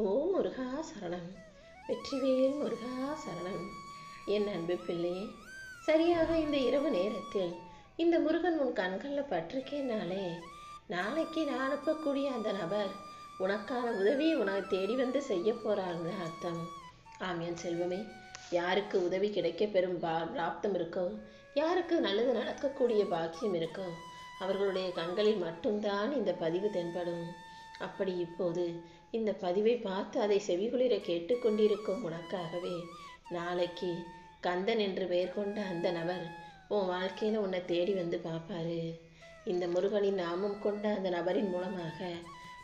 ஓ முருகா சரணம். வெற்றிவேல் முருகா சரணம். என் அன்பு பிள்ளையே சரியாக இந்த இரவு நேரத்தில் இந்த முருகன் உன் கண்களில் பட்டிருக்கேனாலே நாளைக்கு நான் அனுப்பக்கூடிய அந்த நபர் உனக்கான உதவியை உனக்கு தேடி வந்து செய்ய போறாருன்னு அர்த்தம். ஆம் என் செல்வமே யாருக்கு உதவி கிடைக்க பெறும் பா பிராப்தம் இருக்கோ யாருக்கு நல்லது நடக்கக்கூடிய பாக்கியம் இருக்கோ அவர்களுடைய கண்களில் மட்டும்தான் இந்த பதிவு தென்படும். அப்படி இப்போது இந்த பதிவை பார்த்து அதை செவிகுளிர கேட்டுக்கொண்டிருக்கும் உனக்காகவே. நாளைக்கு கந்தன் என்று பெயர் கொண்ட அந்த நபர் உன் வாழ்க்கையில் உன்னை தேடி வந்து பார்ப்பாரு. இந்த முருகனின் நாமம் கொண்ட அந்த நபரின் மூலமாக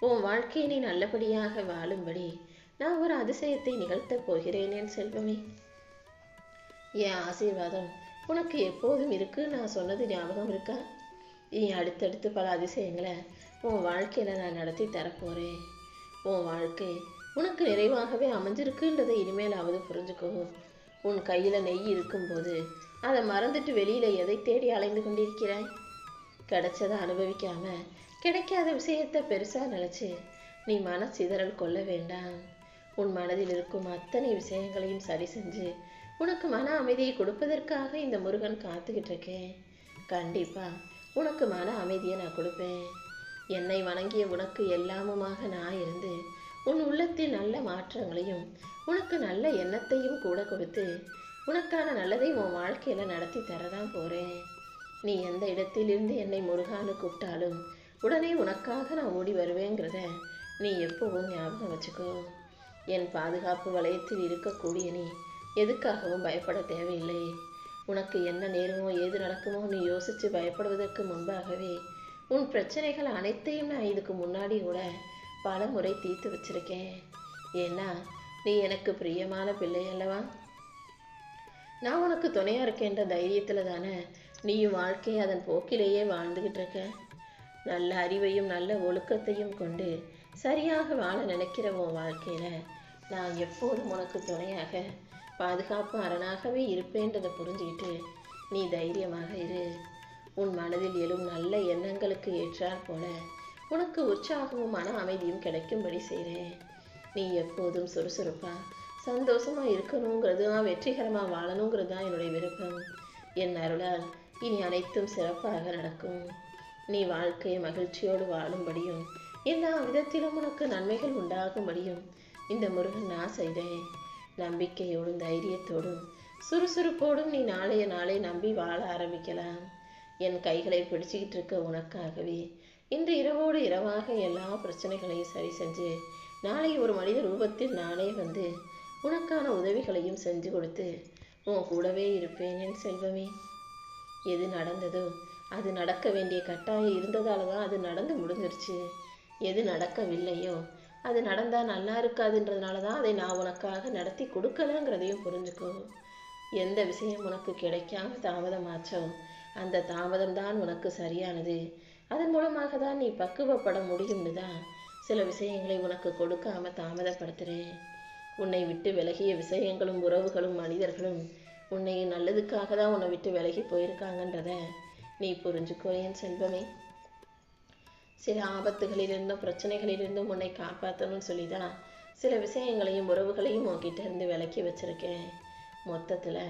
உன் வாழ்க்கையினை நல்லபடியாக வாழும்படி நான் ஒரு அதிசயத்தை நிகழ்த்தப் போகிறேன் செல்வமே. என் ஆசீர்வாதம் உனக்கு எப்போதும் இருக்கு. நான் சொன்னது ஞாபகம் இருக்கா? நீ அடுத்தடுத்து பல அதிசயங்களை உன் வாழ்க்கையில் நான் நடத்தி தரப்போகிறேன் உன் வாழ்க்கை உனக்கு நிறைவாகவே அமைஞ்சிருக்குன்றதை இனிமேலாவது புரிஞ்சுக்கோ. உன் கையில் நெய் இருக்கும்போது அதை மறந்துட்டு வெளியில் எதை தேடி அலைந்து கொண்டிருக்கிறாய்? கிடைச்சதை அனுபவிக்காம கிடைக்காத விஷயத்தை பெருசாக நினச்சி நீ மன சிதறல் கொள்ள வேண்டாம். உன் மனதில் இருக்கும் அத்தனை விஷயங்களையும் சரி செஞ்சு உனக்கு மன அமைதியை கொடுப்பதற்காக இந்த முருகன் காத்துக்கிட்டு இருக்கேன். கண்டிப்பாக உனக்கு மன அமைதியை நான் கொடுப்பேன். என்னை வணங்கிய உனக்கு எல்லாமுமாக நான் இருந்து உன் உள்ளத்தில் நல்ல மாற்றங்களையும் உனக்கு நல்ல எண்ணத்தையும் கூட கொடுத்து உனக்கான நல்லதை உன் வாழ்க்கையில் நடத்தி தரதான் போகிறேன் நீ எந்த இடத்திலிருந்து என்னை முருகான்னு கூப்பிட்டாலும் உடனே உனக்காக நான் ஓடி வருவேங்கிறத நீ எப்போவும் ஞாபகம் வச்சுக்கோ. என் பாதுகாப்பு வளையத்தில் இருக்கக்கூடிய நீ எதுக்காகவும் பயப்பட தேவையில்லை. உனக்கு என்ன நேருமோ ஏது நடக்குமோ நீ யோசித்து பயப்படுவதற்கு முன்பாகவே உன் பிரச்சனைகள் அனைத்தையும் நான் இதுக்கு முன்னாடி கூட பல முறை தீர்த்து வச்சிருக்கேன். ஏன்னா நீ எனக்கு பிரியமான பிள்ளை அல்லவா? நான் உனக்கு துணையாக இருக்கேன்ற தைரியத்தில் தானே நீயும் வாழ்க்கையை அதன் போக்கிலேயே வாழ்ந்துக்கிட்டு இருக்க. நல்ல அறிவையும் நல்ல ஒழுக்கத்தையும் கொண்டு சரியாக வாழ நினைக்கிற உன் வாழ்க்கையில் நான் எப்போதும் உனக்கு துணையாக பாதுகாப்பு அரணாகவே இருப்பேன்றதை புரிஞ்சுக்கிட்டு நீ தைரியமாக இரு. உன் மனதில் எழும் நல்ல எண்ணங்களுக்கு ஏற்றாற் போல உனக்கு உற்சாகமும் மன அமைதியும் கிடைக்கும்படி செய்கிறேன். நீ எப்போதும் சுறுசுறுப்பா சந்தோஷமாக இருக்கணுங்கிறது தான் வெற்றிகரமாக வாழணுங்கிறது தான் என்னுடைய விருப்பம். என் அருளால் இனி அனைத்தும் சிறப்பாக நடக்கும். நீ வாழ்க்கையை மகிழ்ச்சியோடு வாழும்படியும் எல்லா விதத்திலும் உனக்கு நன்மைகள் உண்டாகும்படியும் இந்த முருகன் நான் செய்தேன் நம்பிக்கையோடும் தைரியத்தோடும் சுறுசுறுப்போடும் நீ நாளைய நாளை நம்பி வாழ ஆரம்பிக்கலாம். என் கைகளை பிடிச்சிக்கிட்டு இருக்க உனக்காகவே. இன்று இரவோடு இரவாக எல்லா பிரச்சனைகளையும் சரி செஞ்சு நாளை ஒரு மனித ரூபத்தில் நானே வந்து உனக்கான உதவிகளையும் செஞ்சு கொடுத்து உன் கூடவே இருப்பேன் என் செல்வமே. எது நடந்ததோ அது நடக்க வேண்டிய கட்டாயம் இருந்ததால தான் அது நடந்து முடிஞ்சிருச்சு. எது நடக்கவில்லையோ அது நடந்தால் நல்லா இருக்காதுன்றதுனால தான் அதை நான் உனக்காக நடத்தி கொடுக்கலங்கிறதையும் புரிஞ்சுக்கோ. எந்த விஷயம் உனக்கு கிடைக்காம தாமதமாச்சோ அந்த தாமதம் தான் உனக்கு சரியானது. அதன் மூலமாக தான் நீ பக்குவப்பட முடியும்னு தான் சில விஷயங்களை உனக்கு கொடுக்காம தாமதப்படுத்துகிறேன் உன்னை விட்டு விலகிய விஷயங்களும் உறவுகளும் மனிதர்களும் உன்னை நல்லதுக்காக தான் உன்னை விட்டு விலகி போயிருக்காங்கன்றத நீ புரிஞ்சுக்கோ என் செல்வமே. சில ஆபத்துகளிலிருந்தும் பிரச்சனைகளிலிருந்தும் உன்னை காப்பாற்றணும்னு சொல்லி தான் சில விஷயங்களையும் உறவுகளையும் உன்கிட்ட இருந்து விலக்கி வச்சுருக்கேன். மொத்தத்தில்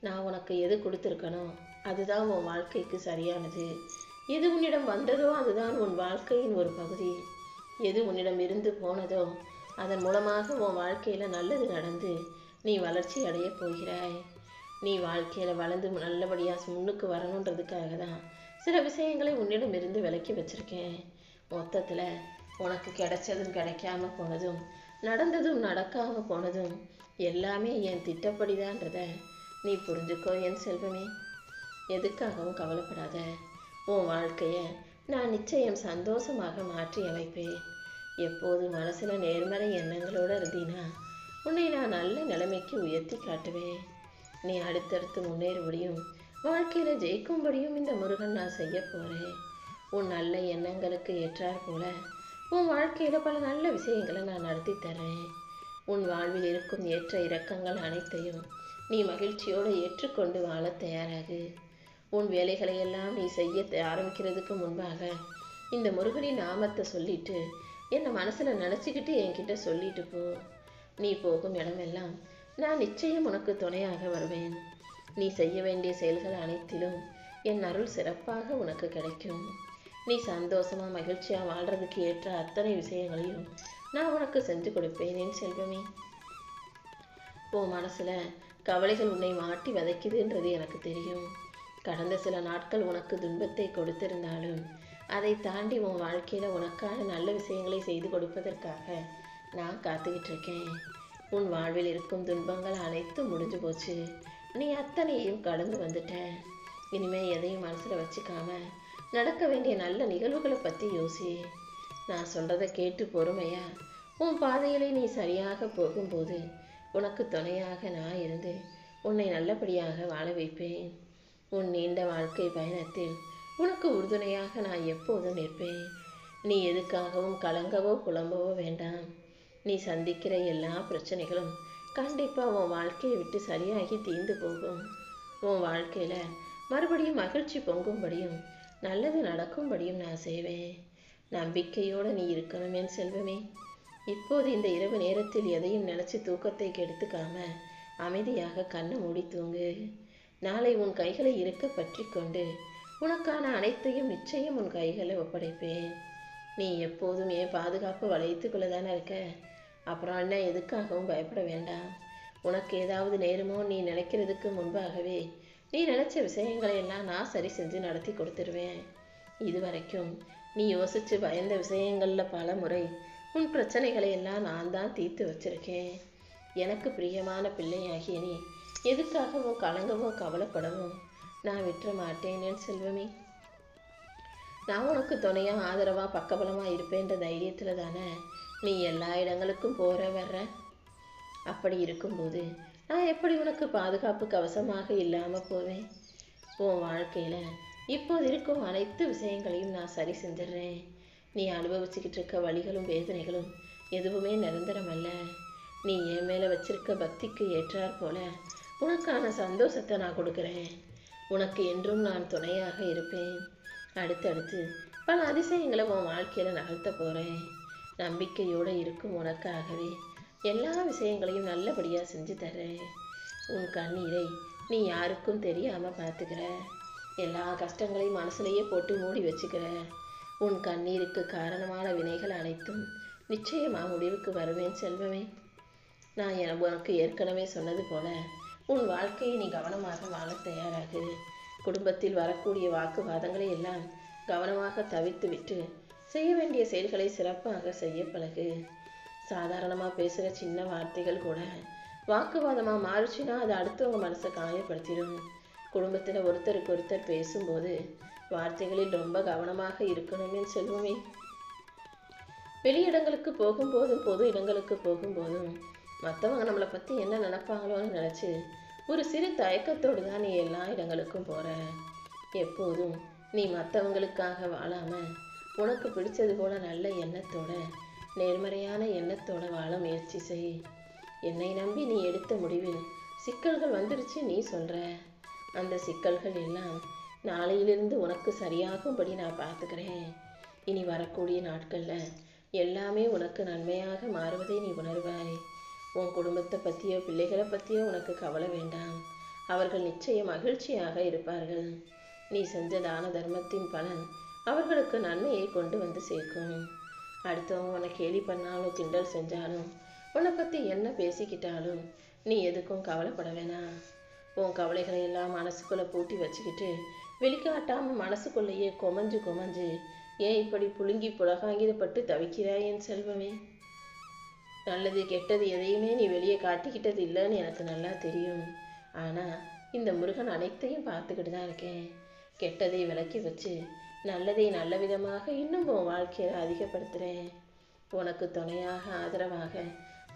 நான் உனக்கு எது கொடுத்துருக்கணும் அதுதான் உன் வாழ்க்கைக்கு சரியானது. எது உன்னிடம் வந்ததோ அதுதான் உன் வாழ்க்கையின் ஒரு பகுதி. எது உன்னிடம் இருந்து போனதோ அதன் மூலமாக உன் வாழ்க்கையில் நல்லது நடந்து நீ வளர்ச்சி அடைய போகிறாய். நீ வாழ்க்கையில் வளர்ந்து நல்லபடியாக முன்னுக்கு வரணுன்றதுக்காக தான் சில விஷயங்களை உன்னிடம் இருந்து விலக்கி வச்சிருக்கேன். மொத்தத்தில் உனக்கு கிடைச்சதும் கிடைக்காம போனதும் நடந்ததும் நடக்காம போனதும் எல்லாமே என் திட்டப்படிதான்றத நீ புரிஞ்சுக்கோ என் செல்வமே. எதுக்காகவும் கவலைப்படாத. உன் வாழ்க்கையை நான் நிச்சயம் சந்தோஷமாக மாற்றி அமைப்பேன். எப்போது மனசில் நேர்மறை எண்ணங்களோட இருந்தீனா உன்னை நான் நல்ல நிலைமைக்கு உயர்த்தி காட்டுவேன். நீ அடுத்தடுத்து முன்னேறுபடியும் வாழ்க்கையில் ஜெயிக்கும்படியும் இந்த முருகன் நான் செய்ய போகிறேன் உன் நல்ல எண்ணங்களுக்கு ஏற்றாற் போல உன் வாழ்க்கையில் பல நல்ல விஷயங்களை நான் நடத்தி தரேன் உன் வாழ்வில் இருக்கும் ஏற்ற இறக்கங்கள் அனைத்தையும் நீ மகிழ்ச்சியோடு ஏற்றுக்கொண்டு வாழ தயாராகு. உன் வேலைகளை எல்லாம் நீ செய்ய ஆரம்பிக்கிறதுக்கு முன்பாக இந்த முருகனின் நாமத்தை சொல்லிட்டு என்னை மனசில் நினச்சிக்கிட்டு என்கிட்ட சொல்லிட்டு போ. நீ போகும் இடமெல்லாம் நான் நிச்சயம் உனக்கு துணையாக வருவேன். நீ செய்ய வேண்டிய செயல்கள் அனைத்திலும் என் அருள் சிறப்பாக உனக்கு கிடைக்கும். நீ சந்தோஷமா மகிழ்ச்சியா வாழ்றதுக்கு ஏற்ற அத்தனை விஷயங்களையும் நான் உனக்கு செஞ்சு கொடுப்பேன் என் செல்வமே. உன் மனசுல கவலைகள் உன்னை மாட்டி வதைக்குதுன்றது எனக்கு தெரியும். கடந்த சில நாட்கள் உனக்கு துன்பத்தை கொடுத்திருந்தாலும் அதை தாண்டி உன் வாழ்க்கையில் உனக்கான நல்ல விஷயங்களை செய்து கொடுப்பதற்காக நான் காத்துக்கிட்டு இருக்கேன் உன் வாழ்வில் இருக்கும் துன்பங்கள் அனைத்தும் முடிஞ்சு போச்சு. நீ அத்தனையும் கடந்து வந்துட்ட. இனிமே எதையும் மனசில் வச்சுக்காம நடக்க வேண்டிய நல்ல நிகழ்வுகளை பற்றி யோசி. நான் சொல்கிறத கேட்டு பொறுமையா உன் பாதையிலே நீ சரியாக போகும்போது உனக்கு துணையாக நான் இருந்து உன்னை நல்லபடியாக வாழ வைப்பேன். உன் நீண்ட வாழ்க்கை பயணத்தில் உனக்கு உறுதுணையாக நான் எப்போதும் நிற்பேன். நீ எதுக்காகவும் கலங்கவோ புலம்பவோ வேண்டாம். நீ சந்திக்கிற எல்லா பிரச்சனைகளும் கண்டிப்பாக உன் வாழ்க்கையை விட்டு சரியாகி தீர்ந்து போகும். உன் வாழ்க்கையில் மறுபடியும் மகிழ்ச்சி பொங்கும்படியும் நல்லது நடக்கும்படியும் நான் செய்வேன். நம்பிக்கையோடு நீ இருக்கணுமே செல்வமே. இப்போது இந்த இரவு நேரத்தில் எதையும் நினச்சி தூக்கத்தை கெடுத்துக்காம அமைதியாக கண்ணை மூடி தூங்கு. நாளை உன் கைகளை இருக்க பற்றி கொண்டு உனக்கான அனைத்தையும் நிச்சயம் உன் கைகளை ஒப்படைப்பேன். நீ எப்போதும் என் பாதுகாப்பு வளையத்துக்குள்ள தானே இருக்க? அப்புறம் என்ன எதுக்காகவும் பயப்பட வேண்டாம். உனக்கு ஏதாவது நேருமோ நீ நினைக்கிறதுக்கு முன்பாகவே நீ நினைச்ச விஷயங்களை எல்லாம் நான் சரி செஞ்சு நடத்தி கொடுத்துருவேன். இது வரைக்கும் நீ யோசிச்சு பயந்த விஷயங்களில் பல முறை உன் பிரச்சனைகளை எல்லாம் நான் தான் தீர்த்து வச்சிருக்கேன். எனக்கு பிரியமான பிள்ளையாகிய நீ எதுக்காகவும் கலங்கவும் கவலைப்படவும் நான் விட்டுற மாட்டேன் என் செல்வமே. நான் உனக்கு துணையாக ஆதரவாக பக்கபலமாக இருப்பேன்ற தைரியத்தில் தானே நீ எல்லா இடங்களுக்கும் போகிற வர்ற? அப்படி இருக்கும்போது நான் எப்படி உனக்கு பாதுகாப்பு கவசமாக இல்லாமல் போவேன்? உன் வாழ்க்கையில் இப்போது இருக்கும் அனைத்து விஷயங்களையும் நான் சரி செஞ்சிடுறேன். நீ அனுபவிச்சுக்கிட்டு இருக்க வழிகளும் வேதனைகளும் எதுவுமே நிரந்தரம் அல்ல நீ என் மேலே வச்சிருக்க பக்திக்கு ஏற்றாற் போல உனக்கான சந்தோஷத்தை நான் கொடுக்குறேன். உனக்கு என்றும் நான் துணையாக இருப்பேன். அடுத்தடுத்து பல அதிசயங்களை உன் வாழ்க்கையில் நகர்த்த போகிறேன் நம்பிக்கையோடு இருக்கும் உனக்காகவே எல்லா விஷயங்களையும் நல்லபடியாக செஞ்சு தர்றேன். உன் கண்ணீரை நீ யாருக்கும் தெரியாமல் பார்த்துக்கிற. எல்லா கஷ்டங்களையும் மனசுலேயே போட்டு மூடி வச்சுக்கிற. உன் கண்ணீருக்கு காரணமான வினைகள் அனைத்தும் நிச்சயமாக முடிவுக்கு வருவேன் செல்வமே. நான் உனக்கு ஏற்கனவே சொன்னது போல உன் வாழ்க்கையை நீ கவனமாக வாழ தயாராகு. குடும்பத்தில் வரக்கூடிய வாக்குவாதங்களை எல்லாம் கவனமாக தவிர்த்துவிட்டு செய்ய வேண்டிய செயல்களை சிறப்பாக செய்ய பழகு. சாதாரணமாக பேசுகிற சின்ன வார்த்தைகள் கூட வாக்குவாதமாக மாறுச்சுன்னா அது அடுத்தவங்க மனசை காயப்படுத்திடும். குடும்பத்தில் ஒருத்தருக்கு ஒருத்தர் பேசும்போது வார்த்தைகளில் ரொம்ப கவனமாக இருக்கணுமே செல்வமே வெளியிடங்களுக்கு போகும்போதும் பொது இடங்களுக்கு போகும்போதும் மற்றவங்க நம்மளை பற்றி என்ன நினைப்பாங்களோன்னு நினச்சி ஒரு சிறு தயக்கத்தோடு தான் நீ எல்லா இடங்களுக்கும் போகிற எப்போதும் நீ மற்றவங்களுக்காக வாழாமல் உனக்கு பிடிச்சது போல நல்ல எண்ணத்தோட நேர்மறையான எண்ணத்தோட வாழ முயற்சி செய். என்னை நம்பி நீ எடுத்த முடிவில் சிக்கல்கள் வந்துருச்சு நீ சொல்கிற அந்த சிக்கல்கள் எல்லாம் நாளையிலிருந்து உனக்கு சரியாகும்படி நான் பார்த்துக்கிறேன். இனி வரக்கூடிய நாட்களில் எல்லாமே உனக்கு நன்மையாக மாறுவதை நீ உணர்வாய். உன் குடும்பத்தை பற்றியோ பிள்ளைகளை பற்றியோ உனக்கு கவலை வேண்டாம். அவர்கள் நிச்சயம் மகிழ்ச்சியாக இருப்பார்கள். நீ செஞ்ச தான தர்மத்தின் பலன் அவர்களுக்கு நன்மையை கொண்டு வந்து சேர்க்கும். அடுத்தவங்க உன்னை கேலி பண்ணாலும் கிண்டல் செஞ்சாலும் உன்னை பற்றி என்ன பேசிக்கிட்டாலும் நீ எதுக்கும் கவலைப்பட வேணாம். உன் கவலைகளை எல்லாம் மனசுக்குள்ளே பூட்டி வச்சுக்கிட்டு வெளிக்காட்டாமல் மனசுக்குள்ளேயே கொமஞ்சு கொமஞ்சு ஏன் இப்படி புழுங்கி புலகாங்கிதப்பட்டு தவிக்கிறாய் என் செல்வமே? நல்லது கெட்டது எதையுமே நீ வெளியே காட்டிக்கிட்டது இல்லைன்னு எனக்கு நல்லா தெரியும். ஆனால் இந்த முருகன் அனைத்தையும் பார்த்துக்கிட்டு தான் இருக்கேன். கெட்டதை விலக்கி வச்சு நல்லதை நல்ல விதமாக இன்னும் உன் வாழ்க்கையில் அதிகப்படுத்துகிறேன் உனக்கு துணையாக ஆதரவாக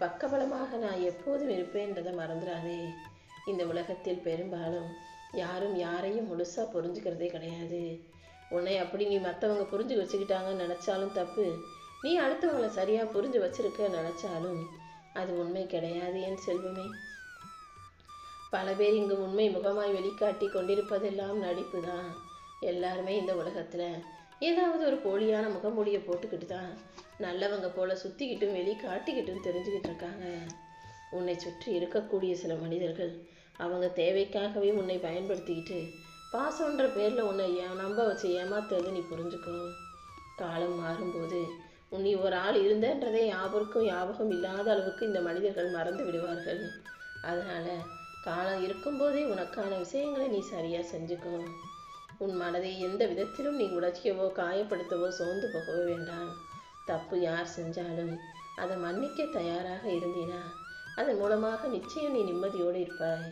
பக்கபலமாக நான் எப்போதும் இருப்பேன்றதை மறந்துடாதே. இந்த உலகத்தில் பெரும்பாலும் யாரும் யாரையும் முழுசாக புரிஞ்சுக்கிறதே கிடையாது. உன்னை அப்படி நீ மற்றவங்க புரிஞ்சு வச்சுக்கிட்டாங்கன்னு நினச்சாலும் தப்பு. நீ அடுத்தவங்களை சரியா புரிஞ்சு வச்சிருக்க நினைச்சாலும் அது உண்மை கிடையாது என் செல்வமே. பல பேர் இங்கு உண்மை முகமாய் வெளிக்காட்டி கொண்டிருப்பதெல்லாம் நடிப்பு தான் எல்லாருமே இந்த உலகத்துல ஏதாவது ஒரு போலியான முகமூடியை போட்டுக்கிட்டு தான் நல்லவங்க போல சுத்திக்கிட்டும் வெளி காட்டிக்கிட்டும் தெரிஞ்சுக்கிட்டு இருக்காங்க. உன்னை சுற்றி இருக்கக்கூடிய சில மனிதர்கள் அவங்க தேவைக்காகவே உன்னை பயன்படுத்திக்கிட்டு பாசம்ன்ற பேர்ல உன்னை நம்ப வச்சு ஏமாத்துறது நீ புரிஞ்சுக்கோ. காலம் மாறும்போது நீ ஒரு ஆள் இருந்தன்றதை யாவருக்கும் ஞாபகம் இல்லாத அளவுக்கு இந்த மனிதர்கள் மறந்து விடுவார்கள். அதனால காலம் இருக்கும்போதே உனக்கான விஷயங்களை நீ சரியாக செஞ்சுக்கோ உன் மனதை எந்த விதத்திலும் நீ உடைக்கவோ காயப்படுத்தவோ சோர்ந்து போகவோ வேண்டாம். தப்பு யார் செஞ்சாலும் அதை மன்னிக்க தயாராக இருந்தீனா அதன் மூலமாக நிச்சயம் நீ நிம்மதியோடு இருப்பாய்.